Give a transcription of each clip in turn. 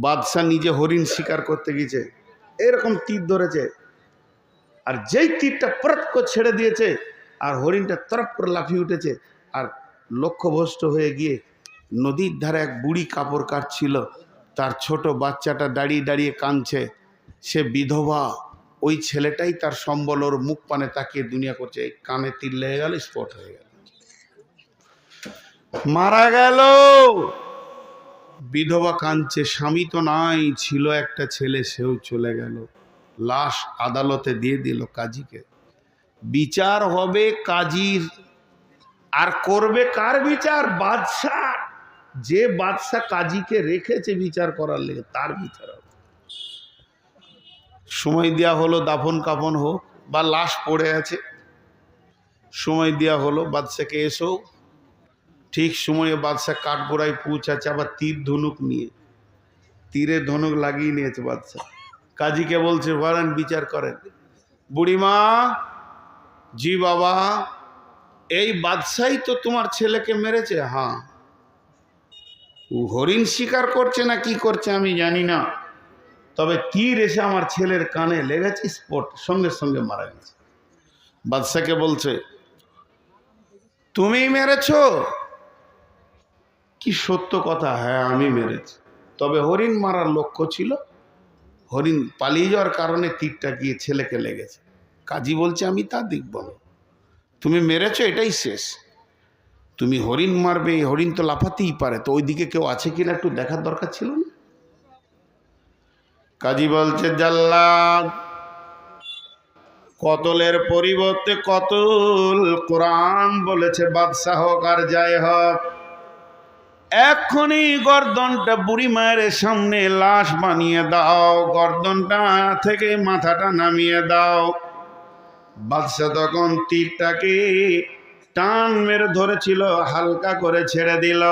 বাদশাহ নিজে হরিণ শিকার করতে গিয়েছে। এরকম তীর ধরেছে। আর যেই তীরটা পরত করে ছেড়ে দিয়েছে, আর হরিণটা তরফ করে লাফিয়ে উঠেছে, আর লক্ষ্যভ্রষ্ট হয়ে গিয়ে নদীর ধারে এক বুড়ি কাপড় কাটছিল। তার ছোট বাচ্চাটা দাঁড়িয়ে দাঁড়িয়ে কাঁদছে। সে বিধবা, ওই ছেলেটাই তার সম্বল ওর মুখ পানে তাকিয়ে দুনিয়া করছে। এই কানে তীর লেগে গেল, স্পট হয়ে গেল। মারা গেল! বিধবা কাঁদছে স্বামী তো নাই, ছিল একটা ছেলে, সেও চলে গেল। লাশ আদালতে দিয়ে দিল কাজীকে। বিচার হবে কাজীর। আর করবে কার বিচার? বাদশাহ। যে বাদশাহ কাজীকে রেখেছে বিচার করার লেগে, তার বিচার হবে। সময় দেওয়া হলো, দাফন কাফন হোক, বা লাশ পড়ে আছে। সময় দেওয়া হলো বাদশাকে এসো। ঠিক সময়ে বাদশাহ কাঠগোড়ায় পৌঁছাচ্ছে, আবার তীর ধনুক নিয়ে। তীরে ধনুক লাগিয়ে নিয়েছে বাদশাহ। কাজীকে বলছে বলেন বিচার করেন। বুড়িমা, জি বাবা, এই বাদশাই তো তোমার ছেলেকে মেরেছে? হ্যাঁ। হরিণ শিকার করছে না কি করছে আমি জানি না। তবে তীর এসে আমার ছেলের কানে লেগেছে, স্পট, সঙ্গে সঙ্গে মারা গেছে। বাদশাকে বলছে, তুমি মেরেছো? কি সত্য কথা? হ্যাঁ আমি মেরেছি। তবে হরিণ মারার লক্ষ্য ছিল, হরিণ পালিয়ে যাওয়ার কারণে তীরটা গিয়ে ছেলেকে লেগেছে। কাজী বলছে, আমি তা দেখব না। তুমি মেরেছো, এটাই শেষ। তুমি হরিণ মারবে হরিণ তো লাফাতেই পারে। তো ওইদিকে কেউ আছে কিনা একটু দেখার দরকার ছিল না? কাজী বলছে, জাল্লাদ, কতলের পরিবর্তে কতল? কোরআন বলেছে, বাদশাহ হোক আর যাই হোক এক্ষুনি গর্দনটা বুড়ি মায়ের সামনে লাশ বানিয়ে দাও। গর্দনটা থেকে মাথাটা নামিয়ে দাও। বাদশাহ তখন তীরটাকে টান মেরে ধরেছিল, হালকা করে ছেড়ে দিল।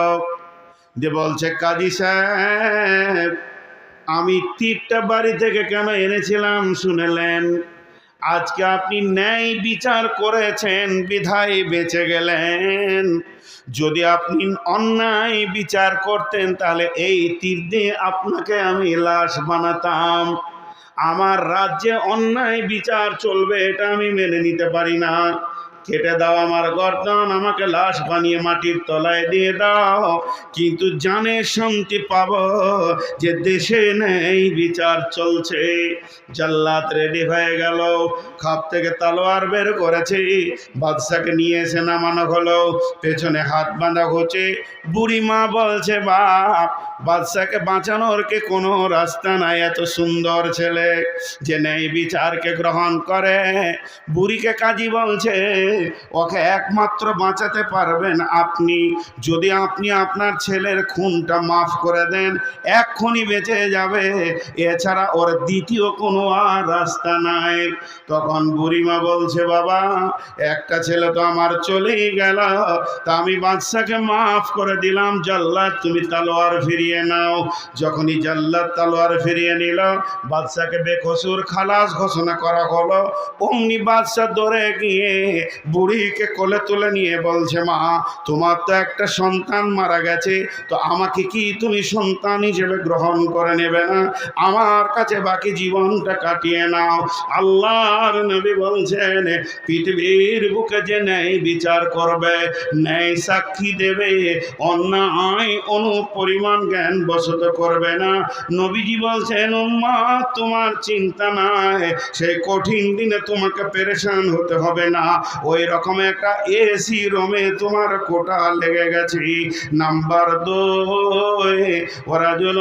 যে বলছে, কাজী সাহেব, আমি তীরটা বাড়ি থেকে কেন এনেছিলাম শুনেলেন? আজকে আপনি ন্যায় বিচার করেছেন, বিধায় বেঁচে গেলেন। যদি আপনি অন্যায় বিচার করতেন, তাহলে এই তীর দিয়ে আপনাকে আমি লাশ বানাতাম। আমার রাজ্যে অন্যায় বিচার চলবে, এটা আমি মেনে নিতে পারি না। কেটে দাও আমার গর্দন, আমাকে লাশ বানিয়ে মাটির তলায় দিয়ে দাও। কিন্তু জানে শান্তি পাব যে দেশে নেই বিচার চলছে। জাল্লাত রেডি হয়ে গেল। খাপ থেকে তালোয়ার বের করেছে। বাদশাকে নিয়ে এসে নামানো হলো। পেছনে হাত বাঁধা হচ্ছে। বুড়ি মা বলছে, বাপ বাদশাকে বাঁচানোর কে কোনো রাস্তা নাই? এত সুন্দর ছেলে যে নেই বিচারকে গ্রহণ করে। বুড়িকে কাজী বলছে, ওকে একমাত্র বাঁচাতে পারবেন আপনি। যদি আপনি আপনার ছেলের খুনটা মাফ করে দেন, এক্ষুনি বেঁচে যাবে। এছাড়া ওর দ্বিতীয় কোনো আর রাস্তা নাই। তখন বুড়িমা বলছে, বাবা, একটা ছেলে তো আমার চলেই গেল। তা আমি বাদশাকে মাফ করে দিলাম। জাল্লাদ, তুমি তালোয়ার ফিরিয়ে নাও। যখনই জাল্লাদ তালোয়ার ফিরিয়ে নিল, বাদশাকে বেকসুর খালাস ঘোষণা করা হলো। অমনি বাদশাহ ধরে গিয়ে বুড়িকে কোলে তুলে নিয়ে বলছে, মা, তোমার তো একটা সন্তান মারা গেছে, তো আমাকে কি তুমি সন্তান হিসেবে গ্রহণ করে নেবে না? আমার কাছে বাকি জীবনটা কাটিয়ে নাও। আল্লাহর নবী বলছেন, পৃথিবীর বুকে যে ন্যায় বিচার করবে, ন্যায় সাক্ষী দেবে, অন্যায় অনুপরিমাণ জ্ঞান বসত করবে না। নবীজি বলছেন, উম্মা, তোমার চিন্তা নাই। সেই কঠিন দিনে তোমাকে পেরেশান হতে হবে না। ওই রকম একটা এসি রোমে তোমার কোটা লেগে গেছে। নাম্বার দুই ওরা জল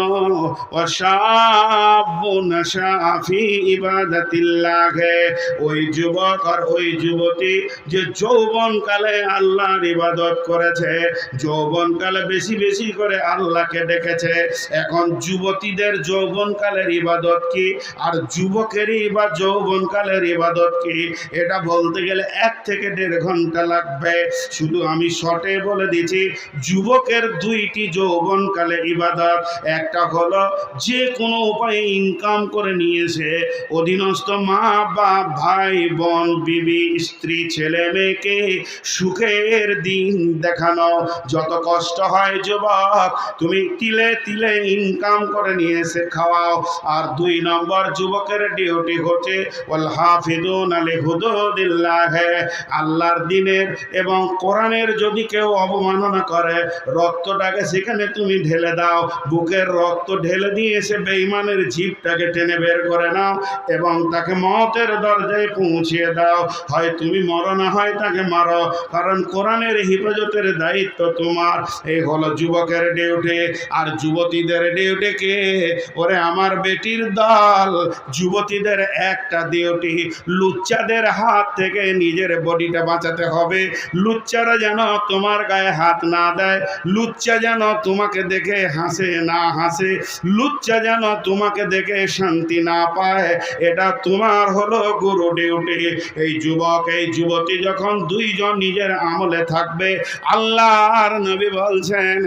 ওই যুবক আর ওই যুবতী যে যৌবনকালে আল্লাহর ইবাদত করেছে, যৌবনকালে বেশি বেশি করে আল্লাহকে ডেকেছে এখন যুবতীদের যৌবনকালের ইবাদত কি? আর যুবকেরই বা যৌবনকালের ইবাদত কি? এটা বলতে গেলে এক থেকে দেড় ঘণ্টা লাগবে। শুধু আমি শর্টে বলে দিচ্ছি, যুবকের দুইটি যৌবনকালে ইবাদত। একটা হলো, যে কোনো উপায়ে ইনকাম করে নিয়েছে। অধীনস্থ মা বাপ, ভাই, বোন, বিবি, স্ত্রী, ছেলে, মেয়েকে সুখের দিন দেখানো। যত কষ্ট হয় যুবক, তুমি তিলে তিলে তিলে ইনকাম করে নিয়ে এসে খাওয়াও। আর দুই নম্বর যুবকের ডিউটি হচ্ছে ওয়াল হাফিদুন আলী হুদুদিল্লাহ। আল্লাহর দিনের এবং কোরআনের যদি কেউ অবমাননা করে, রক্তটাকে সেখানে তুমি ঢেলে দাও। বুকের রক্ত ঢেলে দিয়ে এসে বেইমানের জিভটাকে টেনে বের করে নাও এবং তাকে মতের দরজায় পৌঁছিয়ে দাও। হয় তুমি মরো না হয় তাকে মারো। কারণ কোরআনের হিফাজতের দায়িত্ব তোমার। এই হলো যুবকের ডিউটি। আর যুবতীদের ডিউটি কে ওরে আমার বেটির দল। যুবতীদের একটা ডিউটি, লুচ্চাদের হাত থেকে নিজের বডিটা বাঁচাতে হবে। লুচ্চারা যেন তোমার গায়ে হাত না দেয়, লুচ্চা যেন তোমাকে দেখে হাসে না হাসে, লুচ্চা যেন তোমাকে দেখে শান্তি না পায়। এটা তোমার হলো গুরু ডিউটি। এই যুবক, এই যুবতী যখন দুইজন নিজের আমলে থাকবে আল্লাহ আর নবী বলছেন,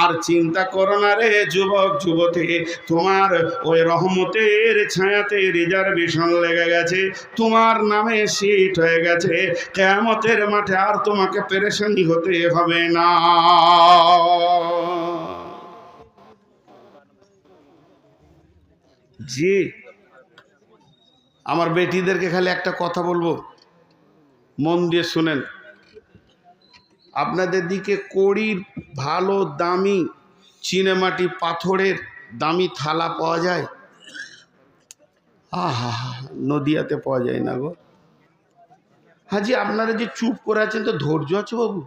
আর চিন্তা করো না রে যুবক, যুবতী, তোমার ওই রহমতের ছায়াতে রিজার্ভেশন লেগে গেছে, তোমার নামে সিট হয়ে গেছে, কেয়ামতের মাঠে আর তোমাকে পেরেশানি হতে হবে না। জি, আমার বেটিদেরকে খালি একটা কথা বলব, মন দিয়ে শুনেন। আপনাদের দিকে কড়ির ভালো দামি চিনেমাটি পাথরের দামি থালা পাওয়া যায়? আহা, নদিয়াতে পাওয়া যায় না গো। হাজি, আপনারা যে চুপ করে আছেন তো ধৈর্য আছে বাবু।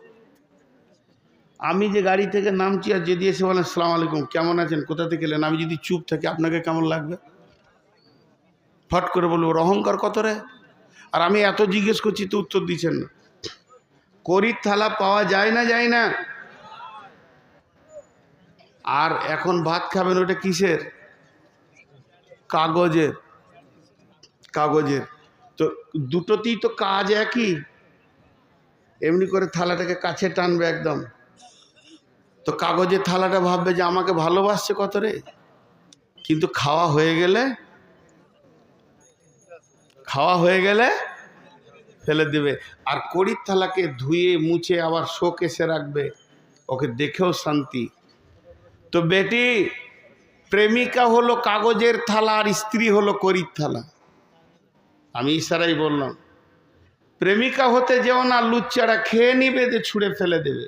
আমি যে গাড়ি থেকে নামছি আর যদি এসে বলেন, সালাম আলাইকুম, কেমন আছেন? কোথা থেকে এলেন? আমি যদি চুপ থাকি, আপনাকে কেমন লাগবে? ফট করে বলব অহংকার কত রে? আর আমি এত জিজ্ঞেস করছি, তো উত্তর দিচ্ছেন না। করির থালা পাওয়া যায় না যায় না। আর এখন ভাত খাবেন ওটা কিসের? কাগজের। কাগজের। তো দুটোতেই তো কাজ একই। এমনি করে থালাটাকে কাছে টানবে একদম। তো কাগজের থালাটা ভাববে যে আমাকে ভালোবাসছে কত রে? কিন্তু খাওয়া হয়ে গেলে, খাওয়া হয়ে গেলে ফেলে দেবে। আর কড়ির থালাকে ধুয়ে, মুছে, আবার শোকেসে রাখবে। ওকে দেখেও শান্তি। তো বেটি, প্রেমিকা হলো কাগজের থালা আর স্ত্রী হলো করির থালা। আমি ইশারাই বললাম, প্রেমিকা হতে যেও না, লুচ্চারা খেয়ে নিবে যে ছুঁড়ে ফেলে দেবে।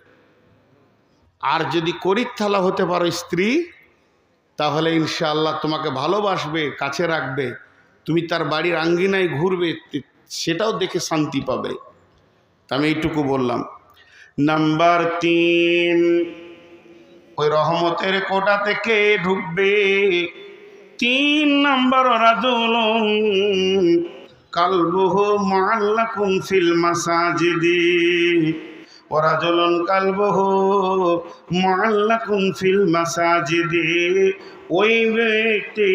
আর যদি করির থালা হতে পারো স্ত্রী, তাহলে ইনশাআল্লাহ তোমাকে ভালোবাসবে, কাছে রাখবে, তুমি তার বাড়ির আঙ্গিনায় ঘুরবে সেটাও দেখে শান্তি পাবে। তা আমি এইটুকু বললাম। নাম্বার তিন ওই রহমতের কোটা থেকে ঢুকবে। তিন নম্বর রাজুল। কালবহ মাল্লা ফিল মাসাজিদি। ওরাজলন কালবহ মাল্লা ফিল মাসাজিদি। ওই ব্যক্তি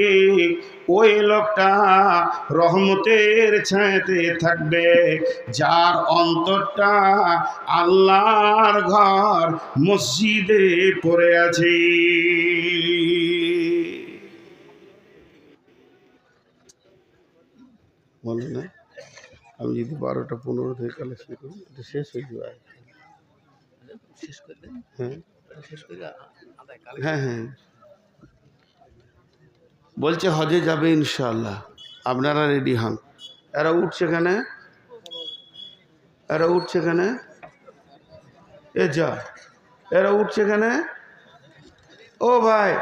ওই লোকটা রহমতের ছায়াতে থাকবে যার অন্তরটা আল্লাহর ঘর মসজিদে পড়ে আছে। বলে না আমি যদি বারোটা পনেরো থেকে কালেকশন করি এটা শেষ হয়ে যাবে। শেষ করে হ্যাঁ। শেষ করে হ্যাঁ হ্যাঁ। বলছে, হজে যাবে ইনশাল্লাহ আপনারা রেডি হন। এরা উঠছে কেন এরা উঠছে কেন এ যা। এরা উঠছে কেন ও ভাই,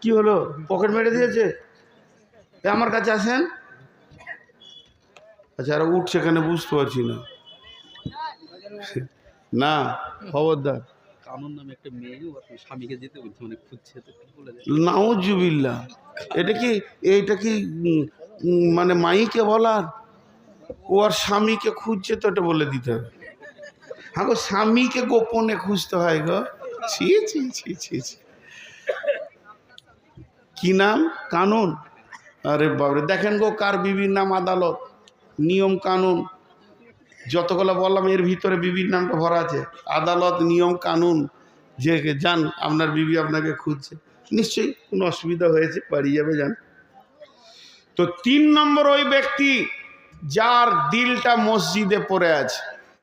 কি হলো? পকেট মেরে দিয়েছে? এ আমার কাছে আসেন। আচ্ছা এরা উঠছে কেন বুঝতে পারছি না। না, খবরদার। কানুন ওর মানে কি এটা কি, এইটা কি মানে মাইকে বলার? ও আর স্বামীকে খুঁজছে তো এটা বলে দিতে হবে। হ্যাঁ গো, স্বামীকে গোপনে খুঁজতে হয় গো। ছি ছি ছি ছি ছি। কি নাম? কানুন? আরে বাবরে দেখেন গো কার বিবির নাম আদালত। নিয়ম কানুন। যতগুলো বললাম, এর ভিতরে বিবির নামটা ভরা আছে। আদালত, নিয়ম, কানুন, যে যান, আপনার বিবি আপনাকে খুঁজছে। নিশ্চয়ই কোনো অসুবিধা হয়েছে বাড়ি যাবে যান তো তিন নম্বর ওই ব্যক্তি যার দিলটা মসজিদে পড়ে আছে।